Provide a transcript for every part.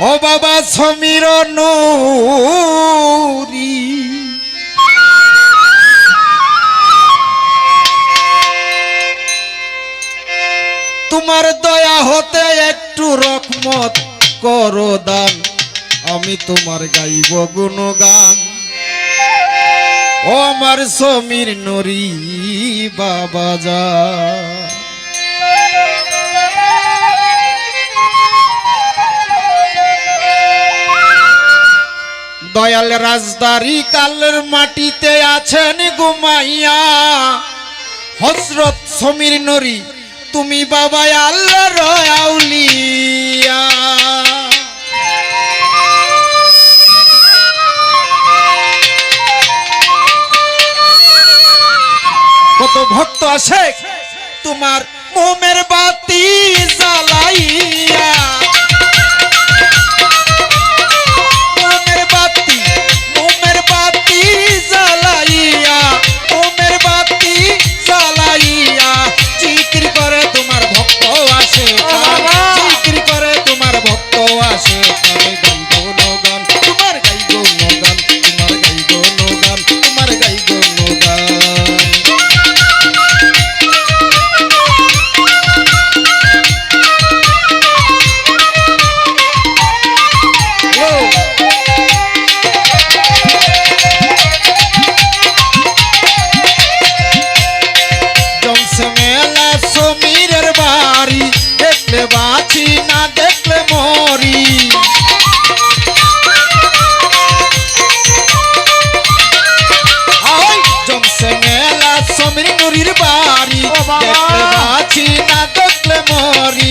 ও বাবা সমীর নুরি। তোমার দয়া হতে একটু রকমত করো দান, আমি তোমার গাইব গুণগান। ও আমার সমীর নরি বাবা যা। দয়াল রাজদারি কালের মাটিতে আছেন ঘুমাইয়া। হজরত সমীর নরি, তুমি বাবা আল্লাহ রয়াউলিয়া কত ভক্ত আসে তোমার মোমের বাতি জ্বালাইয়া। বাবা। দেখলে বাঁচি না দেখলে মরি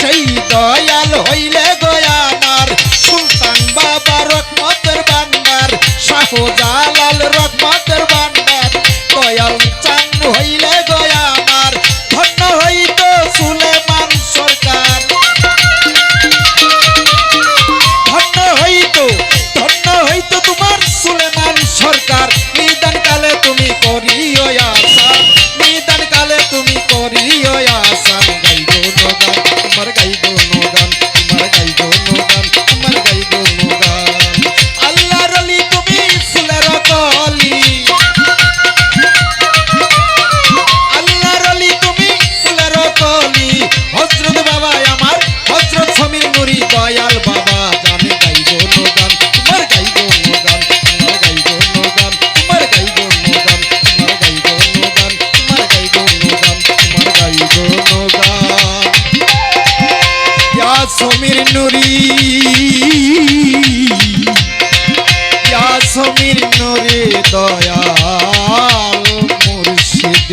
সেই দয়াল হইলে গয়ামার সুলতান বাবা রকমতের বান্দার, শাহজালাল রকমতের বান্দার। দয়াল চান হইলে গয়ামার ধন্য হইতো সুলেমান সরকার। ধন্য হইতো ধন্য হইতো তোমার সুলেমান সরকার। নিদান কালে তুমি করিও আশা নিদান কালে তুমি করিও আশা গাইব নগান সমীর নুরি। সমীর নুরে দয়াল মুর্শিদ